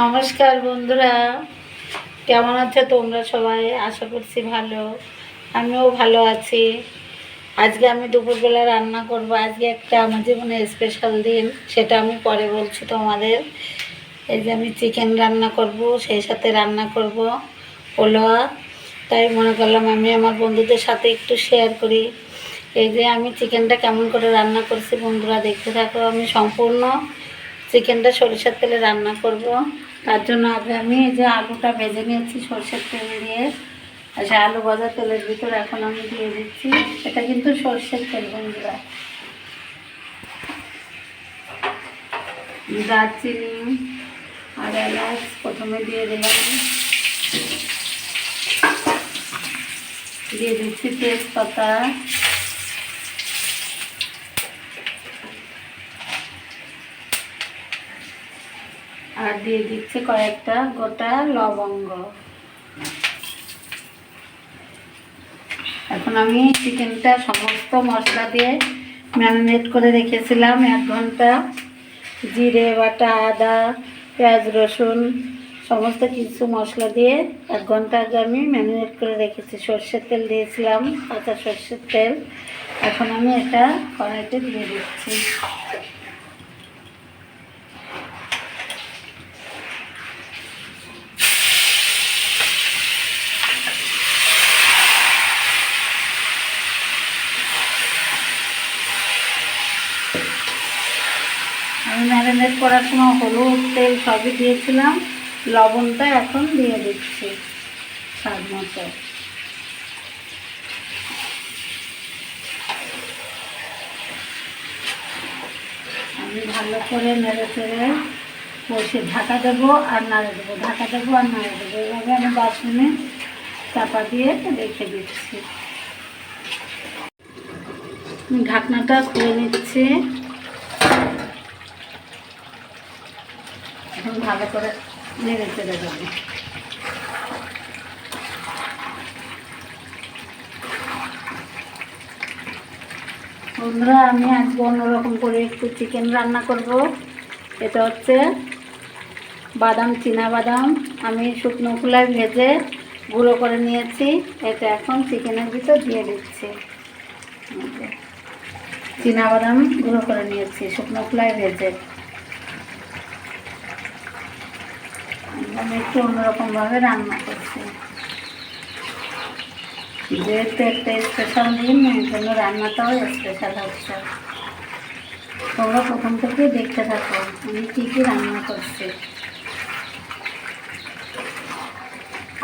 নমস্কার বন্ধুরা, কেমন আছো তোমরা সবাই? আশা করছি ভালো। আমিও ভালো আছি। আজকে আমি দুপুরবেলা রান্না করব। আজকে একটা আমার জীবনে স্পেশাল দিন, সেটা আমি পরে বলছি তোমাদের। এই যে আমি চিকেন রান্না করব, সেই সাথে রান্না করব পোলোয়া তাই মনে করলাম আমি আমার বন্ধুদের সাথে একটু শেয়ার করি। এই যে আমি চিকেনটা কেমন করে রান্না করছি বন্ধুরা, দেখতে থাকো। আমি সম্পূর্ণ চিকেনটা সরিষার তেলে রান্না করব। তার জন্য আগে আমি এই যে আলুটা ভেজে নিয়েছি, সরষের তেল দিয়ে। সেই আলু ভাজা তেলের ভিতর এখন আমি দিয়ে দিচ্ছি। এটা কিন্তু সরষের তেল বন্ধুরা। দারচিনি আর এলাচ প্রথমে দিয়ে দিলাম। দিয়ে দিচ্ছি তেজপাতা। আর দিয়ে দিচ্ছি কয়েকটা গোটা লবঙ্গ। এখন আমি চিকেনটা সমস্ত মশলা দিয়ে ম্যারিনেট করে রেখেছিলাম এক ঘণ্টা। জিরে, বাটা, আদা, পেঁয়াজ, রসুন, সমস্ত কিছু মশলা দিয়ে এক ঘণ্টা আগে আমি ম্যারিনেট করে রেখেছি। সর্ষের তেল দিয়েছিলাম, কাঁচা সর্ষের তেল। এখন আমি এটা কড়াইতে দিয়ে দিচ্ছি। আমি ম্যারিনেট করার সময় হলুদ, তেল সবই দিয়েছিলাম। লবণটা এখন দিয়ে দিচ্ছি স্বাদ মতো। আমি ভালো করে নেড়ে চেড়ে বসে ঢাকা দেবো আর নাড়ে দেবো, ঢাকা দেবো আর নাড়ে দেবো। এভাবে আমি মিনিট চাপা দিয়ে রেখে দিচ্ছি। ঢাকনাটা খুলে নিচ্ছি। এখন ভালো করে নেড়ে চেড়ে দেবো। বন্ধুরা, আমি আজকে অন্যরকম করে একটু চিকেন রান্না করব। এটা হচ্ছে বাদাম, চীনা বাদাম। আমি শুকনো খোলায় ভেজে গুঁড়ো করে নিয়েছি। এটা এখন চিকেনের ভিতর দিয়ে দিচ্ছি। চীনা বাদাম গুঁড়ো করে নিয়েছি, শুকনো খোলায় ভেজে। আমি একটু অন্যরকমভাবে রান্না করছি। যেহেতু একটা স্পেশাল দিন, এই জন্য রান্নাটাও স্পেশাল হচ্ছে। তোমরা প্রথম থেকে দেখতে থাকো, আমি কী কী রান্না করছি।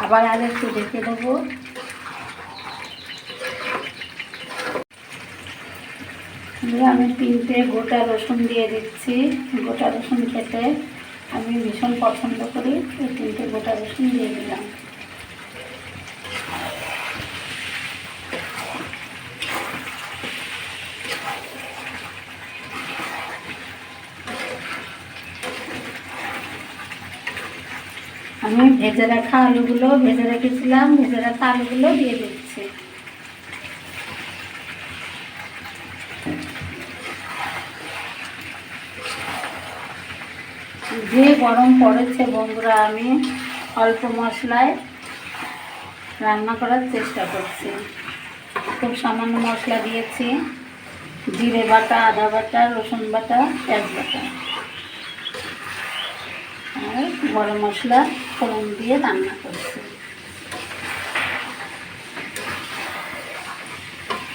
আবার আর একটু দেখে দেবো। আমি তিনটে গোটা রসুন দিয়ে দিচ্ছি। গোটা রসুন খেতে আমি ভীষণ পছন্দ করি, এই তিনটে গোটা রসুন দিয়ে দিলাম। আমি ভেজে রাখা আলুগুলো ভেজে রেখেছিলাম, ভেজে রাখা আলুগুলো দিয়ে দিচ্ছি গরম পড়েছে বন্ধুরা, আমি অল্প মশলায় রান্না করার চেষ্টা করছি। খুব সামান্য মশলা দিয়েছি, জিরে বাটা, আদা বাটা, রসুন বাটা, পেঁয়াজ বাটা। আর গরম মশলা ফোড়ন দিয়ে রান্না করছি।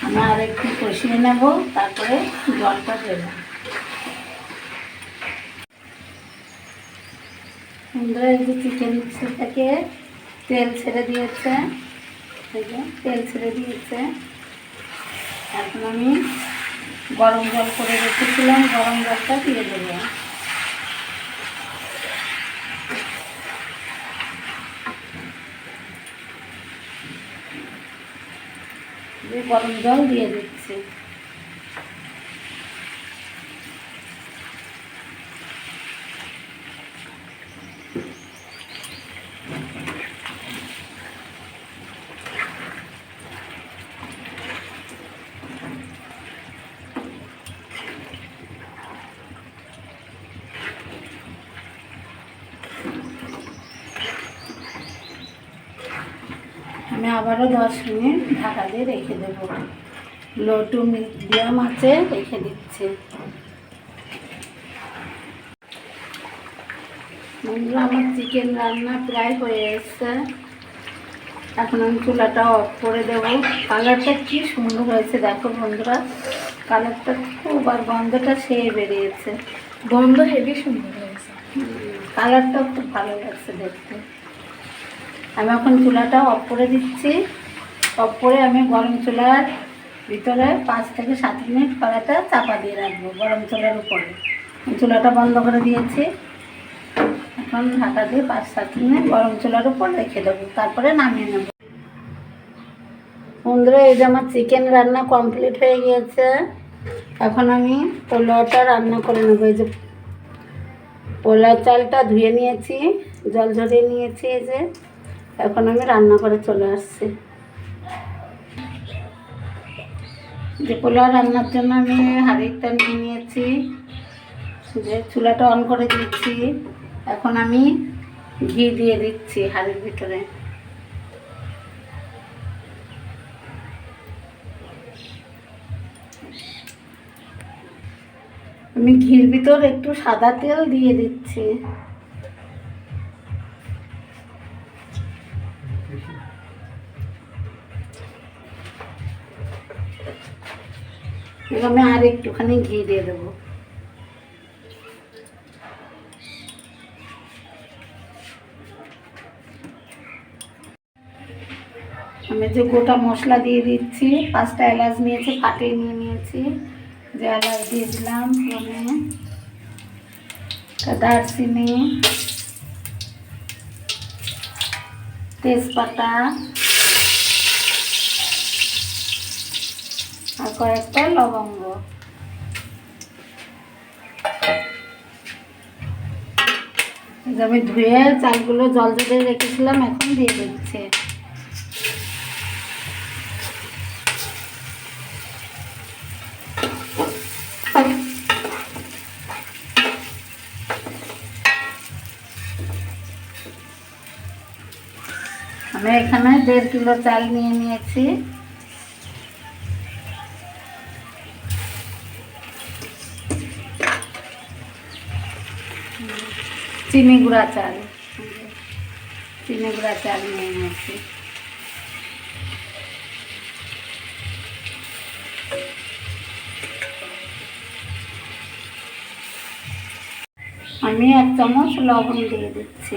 আমি আর একটু কষিয়ে নেব, তারপরে জলটা দেবো। সুন্দর এই যে চিকেন থেকে তেল ছেড়ে দিয়েছে। তেল ছেড়ে দিয়েছে। এখন আমি গরম জল করে রেখেছিলাম, গরম জলটা দিয়ে দেবো। গরম জল দিয়ে দিচ্ছি। আমি আবারও দশ মিনিট ঢাকা দিয়ে রেখে দেবো। লো টু মিডিয়াম আছে রেখে দিচ্ছি। বন্ধুরা আমার চিকেন রান্না প্রায় হয়ে এসছে। এখন আমি চুলাটা অফ করে দেবো। কালারটা কি সুন্দর হয়েছে দেখো বন্ধুরা। কালারটা খুব আর গন্ধটা সেই বেরিয়েছে। গন্ধ হেভি সুন্দর হয়েছে। কালারটাও খুব ভালো লাগছে দেখতে। আমি এখন চুলাটা অফ করে দিচ্ছি। অফ করে আমি গরম চুলার ভিতরে পাঁচ থেকে সাত মিনিট কড়াটা চাপা দিয়ে রাখব গরম চুলার উপরে। চুলাটা বন্ধ করে দিয়েছি। এখন ঢাকা দিয়ে পাঁচ সাত মিনিট গরম চুলার উপর রেখে দেবো। তারপরে নামিয়ে নেব। বন্ধুরা, এই যে আমার চিকেন রান্না কমপ্লিট হয়ে গিয়েছে। এখন আমি পোলাওটা রান্না করে নেব। এই যে পোলাও চালটা ধুয়ে নিয়েছি, জল ঝরিয়ে নিয়েছি এই যে। এখন আমি রান্না করে চলে আসছি। যে পোলাও রান্নার জন্য আমি হাঁড়িটা নিয়ে নিয়েছি, যে চুলাটা অন করে দিচ্ছি এখন আমি ঘি দিয়ে দিচ্ছি হাঁড়ির ভিতরে। আমি ঘির ভিতর একটু সাদা তেল দিয়ে দিচ্ছি। এবার আর একটুখানি ঘি দিয়ে দেবো। আমি যে গোটা মশলা দিয়ে দিচ্ছি, পাঁচটা এলাচ নিয়েছি ফাটিয়ে নিয়ে নিয়েছি, যে এলাচ দিয়ে দিলাম ফোনে দারচিনি, তেজপাতা আর কয়েকটা লবঙ্গ। আমি ধুয়ে চালগুলো জল জলে রেখেছিলাম, এখন দিয়ে দিচ্ছি। আমি এখানে দেড় কিলো চাল নিয়ে নিয়েছি। চিনি গুঁড়া চাল। চিনি গুঁড়া চাল নিয়ে নিচ্ছি আমি এক চামচ লবণ দিয়ে দিচ্ছি।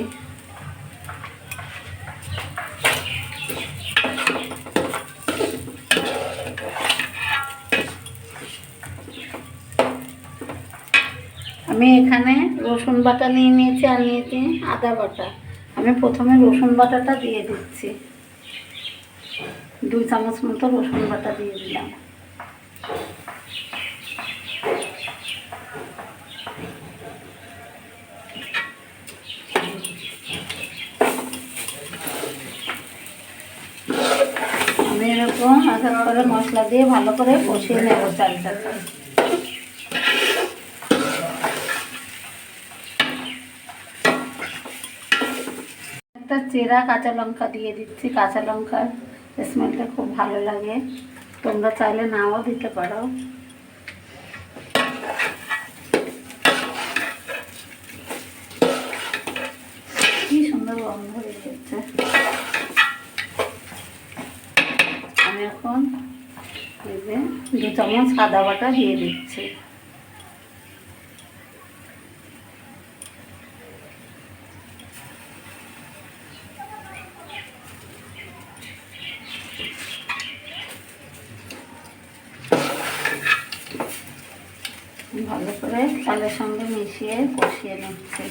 আমি এখানে রসুন বাটা নিয়ে নিয়েছি আর নিয়েছি আদা বাটা। আমি প্রথমে রসুন বাটাটা দিয়ে দিচ্ছি। দুই চামচ মতো রসুন বাটা দিয়ে দিলাম। আমি এরকম আধা করে মশলা দিয়ে ভালো করে কষিয়ে নেব চালটাকে। একটা চেরা কাঁচা লঙ্কা দিয়ে দিচ্ছি, কাঁচা লঙ্কার স্মেলটা খুব ভালো লাগে। তোমরা চাইলে নাও দিতে পারো। কি সুন্দর গন্ধ বেরিয়েছে আমি এখন দু চামচ সাদা বাটা দিয়ে দিচ্ছি। ভালো করে চালের সঙ্গে মিশিয়ে কষিয়ে নিচ্ছি।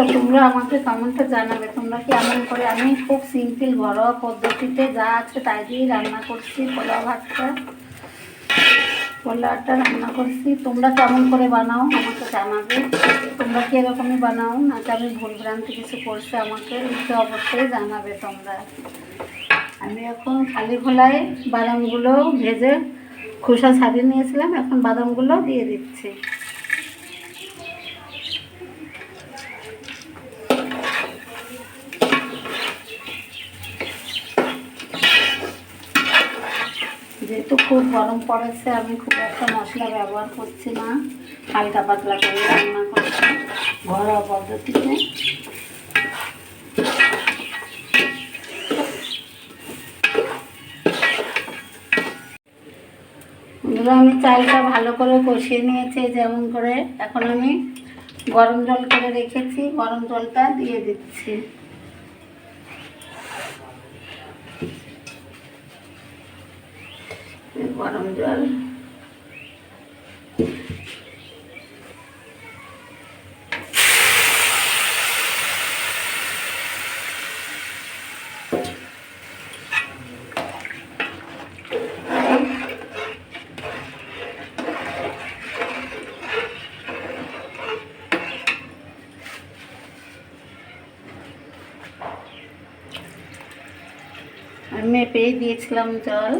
বন্ধুরা, তোমরা আমাকে কমেন্টে জানাবে। তোমরা কি এমন করে? আমি খুব সিম্পল ঘরোয়া পদ্ধতিতে যা আছে তাই দিয়েই রান্না করছি, পোলাও ভাতটা। পোলাওটা রান্না করছি। তোমরা কেমন করে বানাও আমাকে জানাবে। তোমরা কি এরকমই বানাও? নাকি আমি ভুল ভ্রান্তি কিছু করছি আমাকে অবশ্যই জানাবে তোমরা। আমি এখন খালি খোলায় বাদামগুলো ভেজে খোসা ছাড়িয়ে নিয়েছিলাম, এখন বাদামগুলো দিয়ে দিচ্ছি যেহেতু খুব গরম পড়েছে, আমি খুব একটা মশলা ব্যবহার করছি না। হালকা পাতলা করে রান্না করছি, ঘরোয়া পদ্ধতিতে। আমি চালটা ভালো করে কষিয়ে নিয়েছি, যেমন করে। এখন আমি গরম জল করে রেখেছি, গরম জলটা দিয়ে দিচ্ছি। গরম জল আমি মেপেই দিয়েছিলাম জল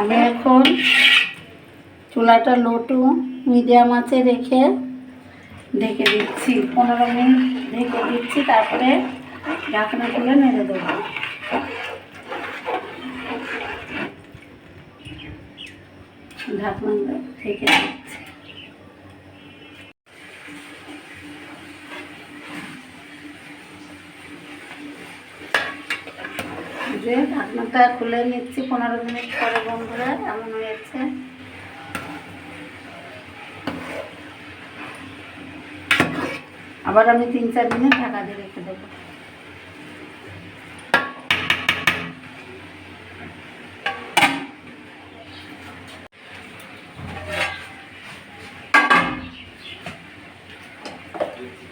আমি এখন চুলাটা লো টু মিডিয়াম আছে রেখে ঢেকে দিচ্ছি। পনেরো মিনিট ঢেকে দিচ্ছি, তারপরে ঢাকনা তুলে নেড়ে দেবো। ঢাকনাটা ঢেকে দিচ্ছি। যে ঢাকনাটা খুলে নিচ্ছি, পনেরো মিনিট পরে বন্ধুরা, এমন হয়েছে। আবার আমি তিন চার দিনে ঢাকা দিয়ে রেখে দেবো।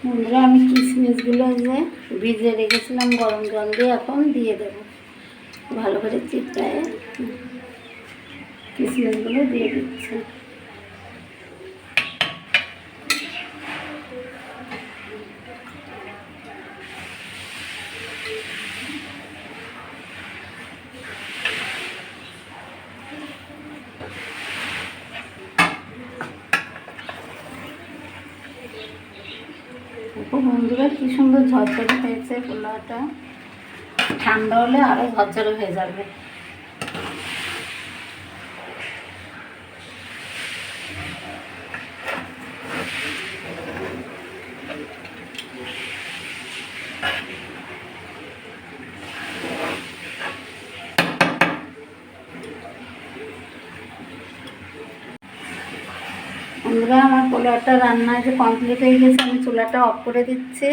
বন্ধুরা, আমি কিশমিশগুলো যে ভিজে রেখেছিলাম, গরম জল দিয়ে এখন দিয়ে দেবো। ভালো করে চিপটায় কিশমিশগুলো দিয়ে দিচ্ছি দেখো বন্ধুরা কি সুন্দর ঝরঝরে হয়েছে পোলাওটা। ঠান্ডা হলে আরও ঝরঝরে হয়ে যাবে। বন্ধুরা, আমার পোলাওটা রান্না যে কমপ্লিট হয়ে গেছে, আমি চুলাটা অফ করে দিচ্ছি।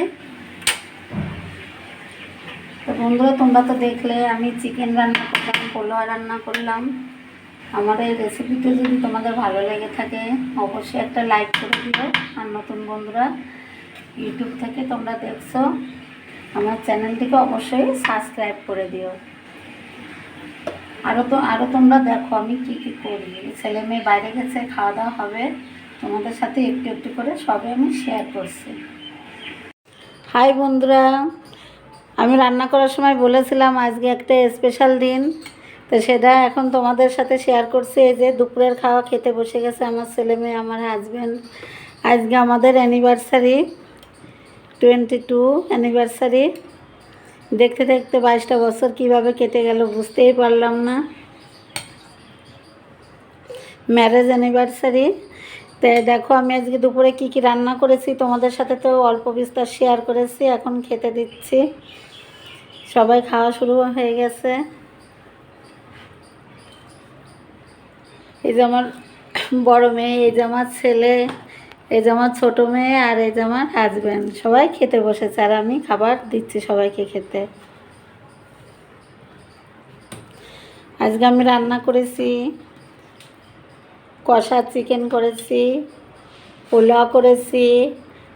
তো বন্ধুরা, তোমরা তো দেখলে আমি চিকেন রান্না করলাম, পোলাও রান্না করলাম। আমার এই রেসিপিটা যদি তোমাদের ভালো লেগে থাকে, অবশ্যই একটা লাইক করে দিও। আর নতুন বন্ধুরা, ইউটিউব থেকে তোমরা দেখছ, আমার চ্যানেলটিকে অবশ্যই সাবস্ক্রাইব করে দিও। আরও তো আরও তোমরা দেখো আমি কী কী করি। ছেলে মেয়ে বাইরে গেছে খাওয়া দাওয়া হবে। তোমাদের সাথে একটু একটু করে সবে আমি শেয়ার করছি। হাই বন্ধুরা, আমি রান্না করার সময় বলেছিলাম আজকে একটা স্পেশাল দিন, তো সেটা এখন তোমাদের সাথে শেয়ার করছি। এই যে দুপুরের খাওয়া খেতে বসে গেছে আমার ছেলে মেয়ে, আমার হাজব্যান্ড আজকে আমাদের অ্যানিভার্সারি টোয়েন্টি টু অ্যানিভার্সারি দেখতে দেখতে বাইশটা বছর কীভাবে কেটে গেল বুঝতেই পারলাম না। ম্যারেজ অ্যানিভার্সারি তো দেখো, আমি আজকে দুপুরে কি কি রান্না করেছি তোমাদের সাথে তো অল্প বিস্তার শেয়ার করেছি, এখন খেতে দিচ্ছি। সবাই খাওয়া শুরু হয়ে গেছে। এই যে আমার বড় মেয়ে, এই যে আমার ছেলে, এই যে আমার ছোটো মেয়ে আর এই যে আমার হাজব্যান্ড সবাই খেতে বসেছে আর আমি খাবার দিচ্ছি সবাইকে খেতে। আজকে আমি রান্না করেছি কষা চিকেন করেছি, পোলাও করেছি,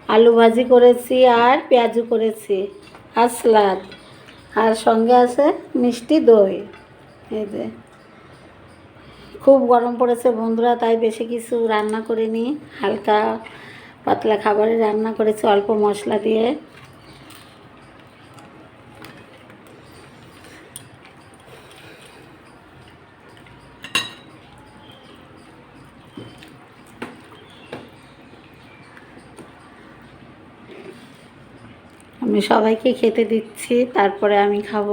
আলু ভাজি করেছি আর পেঁয়াজু করেছি আর স্যালাড। আর সঙ্গে আছে মিষ্টি দই। এই যে। খুব গরম পড়েছে বন্ধুরা, তাই বেশি কিছু রান্না করিনি। হালকা পাতলা খাবারে রান্না করেছি, অল্প মশলা দিয়ে। আমি সবাইকে খেতে দিচ্ছি তারপরে আমি খাব।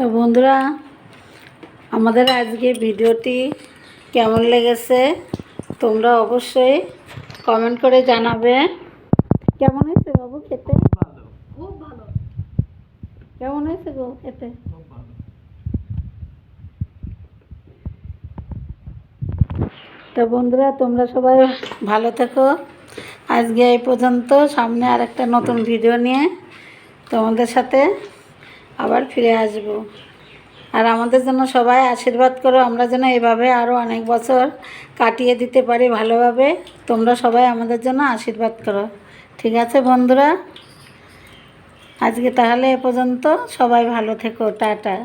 তো বন্ধুরা আমাদের আজকে ভিডিওটি কেমন লেগেছে তোমরা অবশ্যই কমেন্ট করে জানাবে। কেমন হয়েছে বাবু খেতে? খুব ভালো। কেমন হয়েছে গো খেতে? তো বন্ধুরা তোমরা সবাই ভালো থেকো। আজকে এই পর্যন্ত সামনে আর একটা নতুন ভিডিও নিয়ে তোমাদের সাথে আবার ফিরে আসব। আর আমাদের জন্য সবাই আশীর্বাদ করো, আমরা যেন এভাবে আরও অনেক বছর কাটিয়ে দিতে পারি ভালোভাবে। তোমরা সবাই আমাদের জন্য আশীর্বাদ করো। ঠিক আছে বন্ধুরা? আজকে তাহলে এ পর্যন্ত সবাই ভালো থেকো, টাটা।